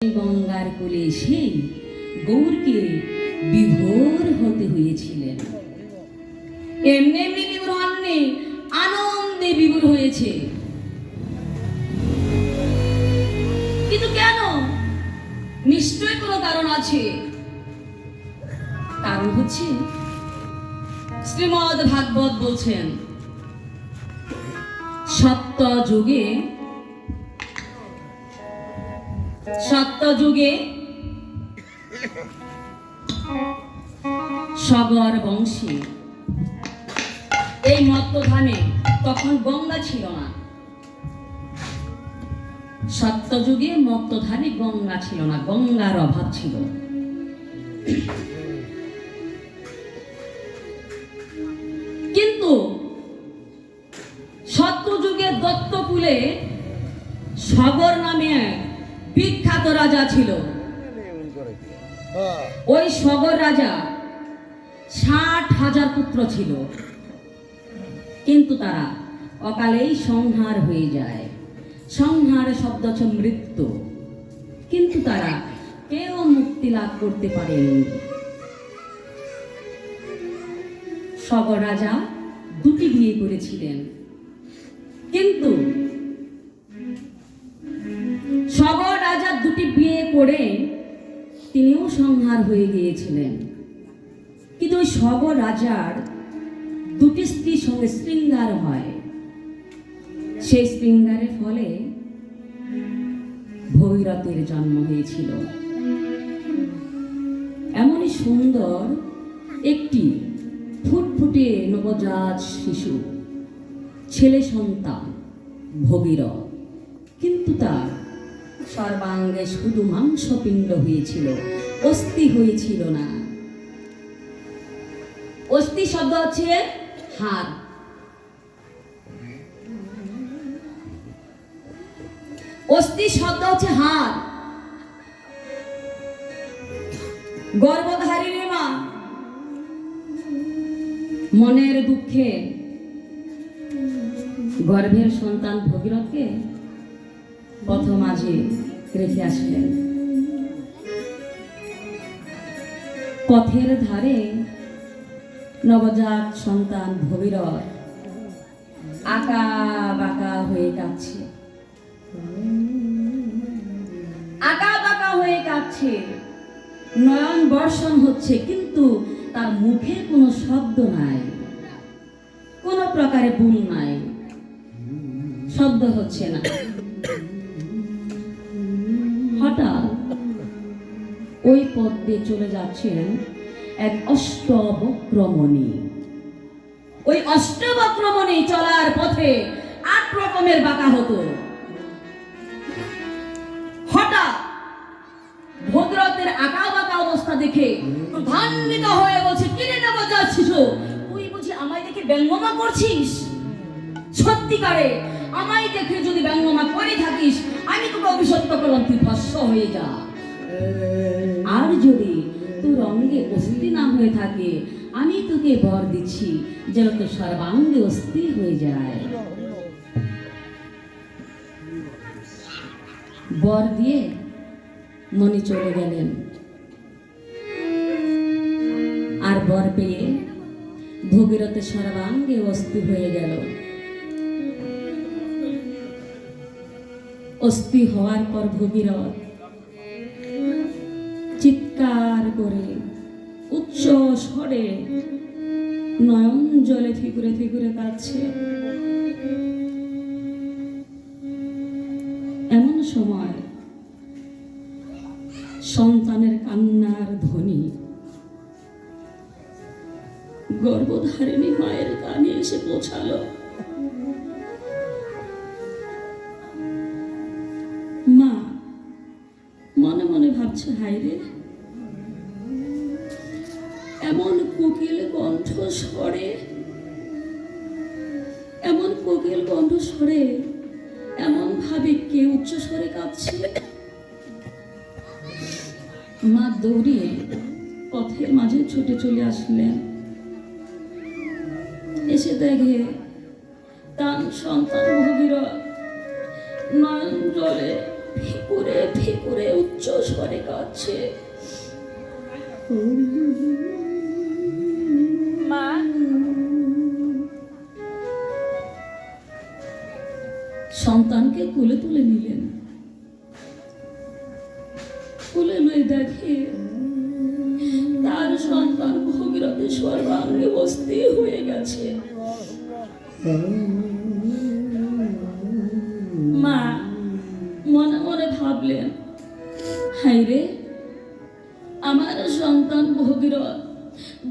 গঙ্গার কোলে সেই গৌরকে বিভোর হতে হয়েছিলেন। এমনি এমনি বিভোর হননি আনন্দে বিভোর হয়েছে। কিন্তু কেন? নিশ্চয় কোনো কারণ আছে। কারণ হচ্ছে শ্রীমদ ভাগবত বলছেন সত্য যুগে সত্য যুগে সগর বংশী। এই মত্তধামে তখন গঙ্গা ছিল না। সত্যযুগে মত্তধানে গঙ্গা ছিল না, গঙ্গার অভাব ছিল। রাজা ছিল। ওই সগর রাজা ষাট হাজার পুত্র ছিল। কিন্তু তারা অকালেই সংহার হয়ে যায়। সংহার শব্দ হচ্ছে মৃত্যু। কিন্তু তারা কেউ মুক্তি লাভ করতে পারেনি। সগর রাজা দুটি বিয়ে করেছিলেন। কিন্তু করে তিনিও সংহার হয়ে গিয়েছিলেন। কিন্তু ওই সব রাজার দুটি স্ত্রীর সঙ্গে শৃঙ্গার হয়। সেই শৃঙ্গারের ফলে ভৈরতের জন্ম হয়েছিল। এমনই সুন্দর একটি ফুটফুটে নবজাত শিশু, ছেলে সন্তান ভগীরথ। কিন্তু তার সর্বাঙ্গে শুধু মাংসপিণ্ড হয়েছিল, অস্থি হয়েছিল না। অস্থি শব্দ হচ্ছে হাড়। অস্থি শব্দ হচ্ছে হাড়। গর্ভধারিণী মা, মনের দুঃখে গর্ভের সন্তান ভগীরথকে প্রথম মাঝে রেখে আসলেন। পথের ধারে নবজাত সন্তান ভগীরথ আঁকা বাঁকা হয়ে কাঁদছে। আঁকা বাঁকা হয়ে কাঁদছে। নয়ন বর্ষণ হচ্ছে, কিন্তু তার মুখে কোনো শব্দ নাই। কোনো প্রকারে ভুল নাই। শব্দ হচ্ছে না। পথ দিয়ে চলে যাচ্ছেন এক অষ্টবক্রমণী। ওই অষ্টবক্রমণী চলার পথে আট রকমের বাঁকা হতো। হঠাৎ ভদ্রতের আঁকা বাঁকা অবস্থা দেখে ক্রধান্বিত হয়ে বলছে কিনে নেব যাচ্ছিস তুই বুঝি আমায় দেখে ব্যঙ্গমা করছিস? সত্যিকারে, আমায় দেখে যদি ব্যঙ্গমা করে থাকিস, আমি তোকে অভিশপ্ত করলাম, তুই ভস্য হয়ে যা। আর যদি তোর অঙ্গে অস্থি না হয়ে থাকে, আমি তোকে বর দিচ্ছি যেন তোর সর্বাঙ্গে অস্থি হয়ে যায়। বর দিয়ে মনি চলে গেলেন। আর বর পেয়ে ভগীরথের সর্বাঙ্গে অস্থি হয়ে গেল। অস্থি হওয়ার পর ভগীরথ করে, উচ্চ স্বরে নয়ন জলে ফিকুরে ফিকুরে কাঁদছে। এমন সময় সন্তানের কান্নার ধ্বনি, গর্ভধারিণী মায়ের কানে এসে পৌঁছালো। মা, মনে মনে ভাবছে হাইরে এমন কোকিল কণ্ঠ স্বরে এমন কোকিল কণ্ঠ স্বরে এমন ভাবে কে উচ্চ স্বরে কাঁদছে মা দৌড়িয়ে পথের মাঝে ছুটে চলে আসলেন। এসে দেখে তার সন্তান ভগীরথ নয়ন জলে ফিকুরে ফিকুরে উচ্চ স্বরে কাঁদছে সন্তানকে কুলে তুলে নিলেন। কুলে লয়ে দেখে তার সন্তান ভগীরথের সর্বাঙ্গে বস্তি হয়ে গেছে। মা, মনে মনে ভাবলেন হাই রে, আমার সন্তান ভগীরথ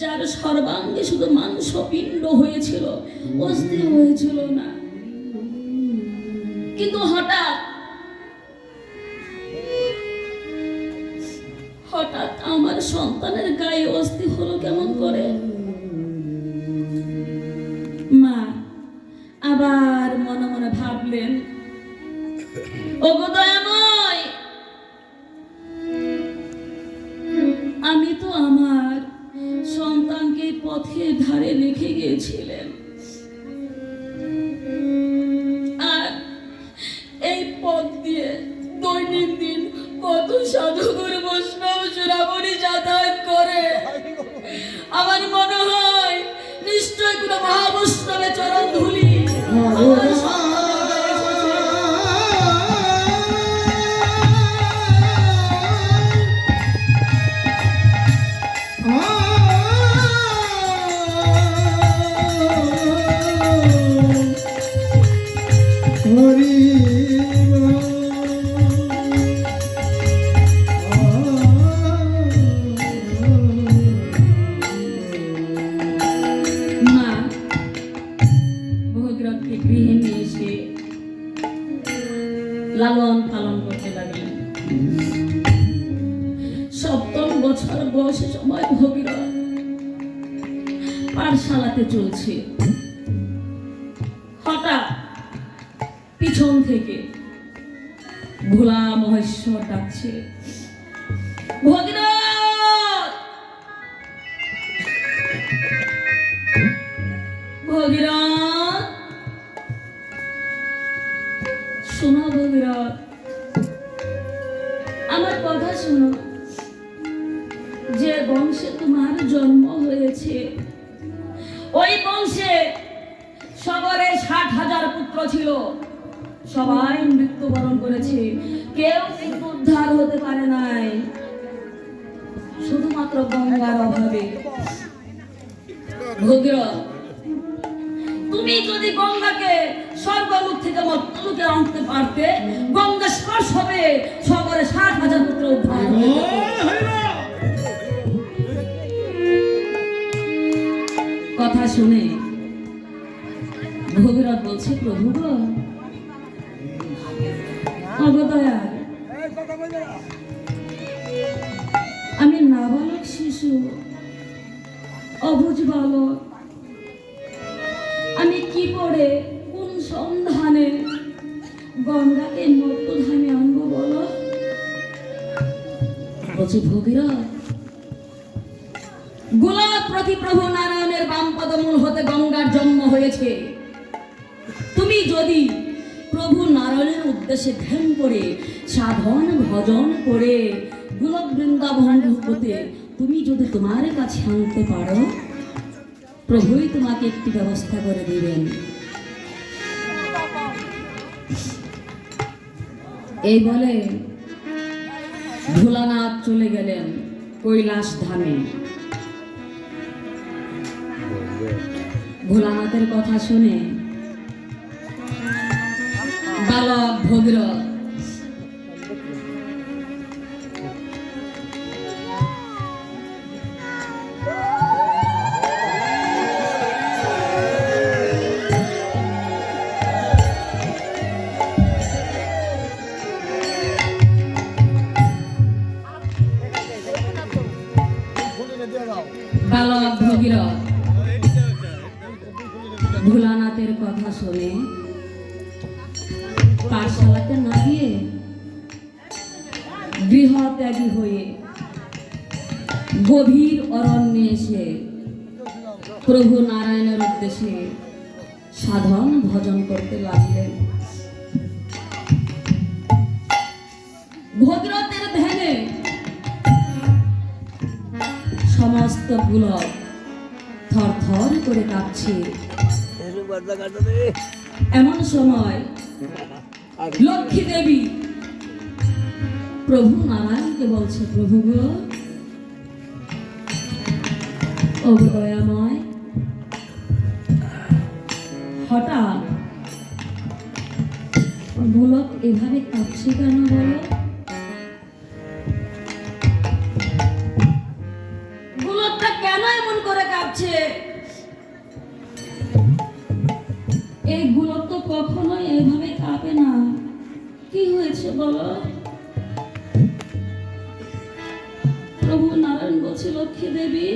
যার সর্বাঙ্গে শুধু মাংস পিণ্ড হয়েছিল, অস্থির হয়েছিল না। কিন্তু হঠাৎ হঠাৎ আমার সন্তানের গায়ে অস্থি হলো কেমন করে? মা, আবার মনে মনে ভাবলেন আমি তো আমার সন্তানকে পথের ধারে রেখে গিয়েছিলেন কত সাধুগুরু বৈষ্ণব চূড়ামণি যাতায়াত করে। আমার মনে হয় নিশ্চয় কোনো মহাবৈষ্ণবে চরণ ধুলি পাঠশালাতে হঠাৎ পিছন থেকে ভোলা মহেশ্বর ডাকছে। আমার কথা শোনো। যে বংশে তোমার জন্ম হয়েছে ওই বংশে সবরে ষাট হাজার পুত্র ছিল। সবাই মৃত্যুবরণ করেছে। কেউ কিন্তু উদ্ধার হতে পারে নাই। শুধুমাত্র গঙ্গার অভাবে। ভগীরথ তুমি যদি গঙ্গাকে স্বর্গলোক থেকে মর্তলোকে আনতে পারতে, গঙ্গা স্পর্শ হবে সবরে ষাট হাজার পুত্র উদ্ধার শুনে ভগীরথ বলছে, প্রভু গো অগদয়াল আমি নাবালক শিশু অবুঝ বালক। আমি কি করে কোন সন্ধানে গঙ্গাকে মর্তধামে আনব বলো? বলছে ভগীরথ গোলাপ প্রতি প্রভু নারায়ণের বাম পদমূল হতে গঙ্গার জন্ম হয়েছে। তুমি যদি প্রভু নারায়ণের উদ্দেশ্যে ধ্যান করে সাধন ভজন করে, গোলক বৃন্দাবন হতে তুমি যদি তোমার কাছে আনতে পারো, প্রভুই তোমাকে একটি ব্যবস্থা করে দিবেন। এই বলে ভোলানাথ চলে গেলেন কৈলাস ধামে ভোলানাথের কথা শুনে। বালক ভগীরথ। বালক ভগীরথ। কথা শুনে পাঠশালাতে না গিয়ে গৃহ ত্যাগী হয়ে গভীর অরণ্যে এসে প্রভু নারায়ণের উদ্দেশ্যে সাধন ভজন করতে লাগলেন। ভদ্রতের ধ্যানে সমস্ত পুলক থর থর করে কাঁপছে। এমন সময় লক্ষ্মী দেবী, প্রভু নারায়ণকে বলছে, প্রভু গো ও হঠাৎ গোলক এভাবে কাঁপছে কেন বলো? গোলকটা কেন এমন করে কাঁপছে? কখনোই এভাবে কাঁপে না। কি হয়েছে বলো? প্রভু নারায়ণ বলছে লক্ষ্মী দেবী